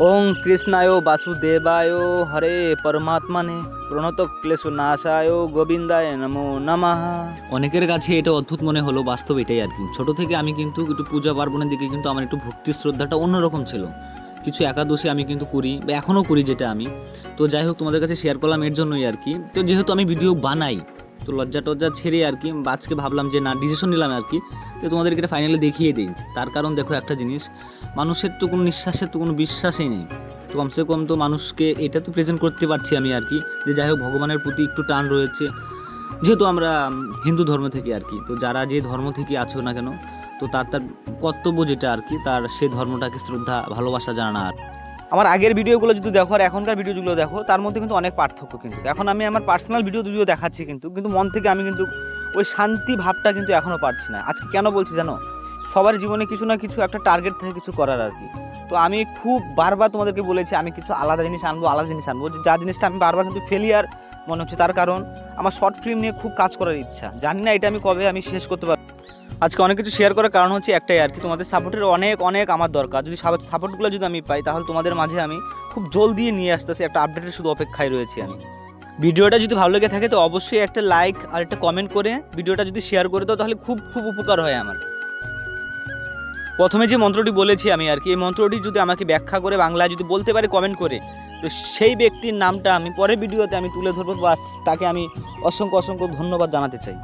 ওং কৃষ্ণায় বাসুদেবায় হরে পরমাত্মানে প্রণত ক্লেশ নাশায় গোবিন্দায় নমো নমঃ। অনেকের কাছে এটা অদ্ভুত মনে হলো, বাস্তব এটাই আর কি। ছোট থেকে আমি কিন্তু একটু পূজা পার্বণের দিকে কিন্তু আমার একটু ভক্তি শ্রদ্ধাটা অন্যরকম ছিল। কিছু একাদশী আমি কিন্তু করি, বা এখনও করি যেটা আমি। তো যাই হোক, তোমাদের কাছে শেয়ার করলাম এর জন্যই আর কি। তো যেহেতু আমি ভিডিও বানাই তো লজ্জা টজ্জা ছেড়ে আর কি আজকে ভাবলাম যে না ডিসিশন নিলাম আর কি। তো তোমাদেরকে এটা ফাইনালি দেখিয়ে দিই। তার কারণ দেখো একটা জিনিস, মানুষের তো কোনো নিঃশ্বাসের তো কোনো বিশ্বাসই নেই। তো কমসে কম তো মানুষকে এটা তো প্রেজেন্ট করতে পারছি আমি আর কি, যে যাই হোক ভগবানের প্রতি একটু টান রয়েছে। যেহেতু আমরা হিন্দু ধর্ম থেকে আর কি, তো যারা যে ধর্ম থেকে আছো না কেন, তো তার তার কর্তব্য যেটা আর কি, তার সেই ধর্মটাকে শ্রদ্ধা, ভালোবাসা জানা আর আমার আগের ভিডিওগুলো যদি দেখো আর এখনকার ভিডিওগুলো দেখো, তার মধ্যে কিন্তু অনেক পার্থক্য কিন্তু। এখন আমি আমার পার্সোনাল ভিডিও ভিডিও দেখাচ্ছি কিন্তু কিন্তু মন থেকে আমি কিন্তু ওই শান্তি ভাবটা কিন্তু এখনও পারছি না। আজকে কেন বলছি জানো? সবার জীবনে কিছু না কিছু একটা টার্গেট থাকে কিছু করার আর কি। তো আমি খুব বারবার তোমাদেরকে বলেছি, আমি কিছু আলাদা জিনিস আনব, আলাদা জিনিস আনব। যা জিনিসটা আমি বারবার কিন্তু ফেলিয়ার মনে হচ্ছে, তার কারণ আমার শর্ট ফিল্ম নিয়ে খুব কাজ করার ইচ্ছা। জানি না এটা আমি কবে আমি শেষ করতে পারব। আজকে অনেক কিছু শেয়ার করার কারণ হচ্ছে একটাই আর কি, তোমাদের সাপোর্টের অনেক অনেক আমার দরকার। যদি সাপোর্টগুলো যদি আমি পাই, তাহলে তোমাদের মাঝে আমি খুব জলদি নিয়ে আসতেছি, একটা আপডেটের শুধু অপেক্ষায় রয়েছি আমি। ভিডিওটা যদি ভালো লেগে থাকে, তো অবশ্যই একটা লাইক আর একটা কমেন্ট করে ভিডিওটা যদি শেয়ার করে দাও, তাহলে খুব খুব উপকার হয় আমার। প্রথমে যে মন্ত্রটি বলেছি আমি আর কি, এই মন্ত্রটি যদি আমাকে ব্যাখ্যা করে বাংলায় যদি বলতে পারে কমেন্ট করে, তো সেই ব্যক্তির নামটা আমি পরের ভিডিওতে আমি তুলে ধরবো বা তাকে আমি অসংখ্য অসংখ্য ধন্যবাদ জানাতে চাই।